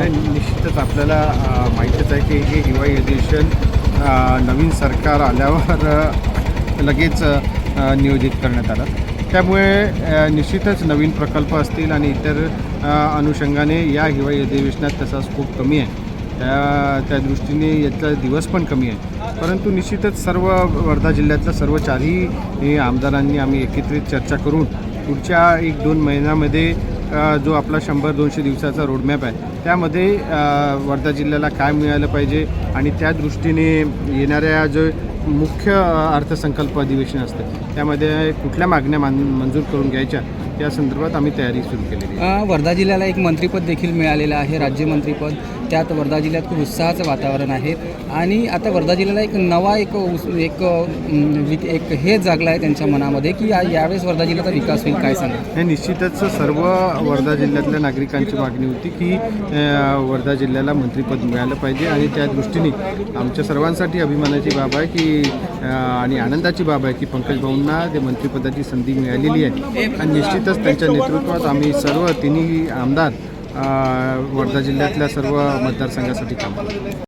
नाही, निश्चितच आपल्याला माहितीच माहीतच आहे की हे हिवाळी अधिवेशन नवीन सरकार आल्यावर लगेच नियोजित करण्यात आलं. त्यामुळे निश्चितच नवीन प्रकल्प असतील आणि इतर अनुषंगाने या हिवाळी अधिवेशनात तसा स्कोप कमी आहे. त्या त्या दृष्टीने याचा दिवस पण कमी आहे. परंतु निश्चितच सर्व वर्धा जिल्ह्यातल्या सर्व चारही आमदारांनी आम्ही एकत्रित चर्चा करून पुढच्या एक दोन महिन्यामध्ये जो आपला शंभर दोनशे दिवसाचा रोडमॅप आहे त्यामध्ये वर्धा जिल्ह्याला काय मिळालं पाहिजे आणि त्या दृष्टीने येणाऱ्या जो मुख्य अर्थसंकल्प अधिवेशन असतं त्यामध्ये कुठल्या मागण्या मान मंजूर करून घ्यायच्या त्या संदर्भात आम्ही तयारी सुरू केलेली वर्धा जिल्ह्याला एक मंत्रिपद देखील मिळालेलं आहे राज्यमंत्रीपद. त्यात वर्धा जिल्ह्यात खूप उत्साहाचं वातावरण आहे. आणि आता वर्धा जिल्ह्याला एक नवा एक उस- एक एक हे जागलं आहे त्यांच्या मनामध्ये की या यावेळेस वर्धा जिल्ह्याचा विकास होईल काय सांगा हे निश्चितच सर्व वर्धा जिल्ह्यातल्या नागरिकांची मागणी होती की वर्धा जिल्ह्याला मंत्रिपद मिळालं पाहिजे. आणि त्या दृष्टीने आमच्या सर्वांसाठी अभिमानाची बाब आहे की आणि आनंदाची बाब आहे की पंकज भाऊंना ते मंत्रिपदाची संधी मिळालेली आहे. आणि निश्चितच त्यांच्या नेतृत्वात आम्ही सर्व तिन्ही आमदार वर्धा जिल्ह्यातल्या सर्व मतदारसंघासाठी काम.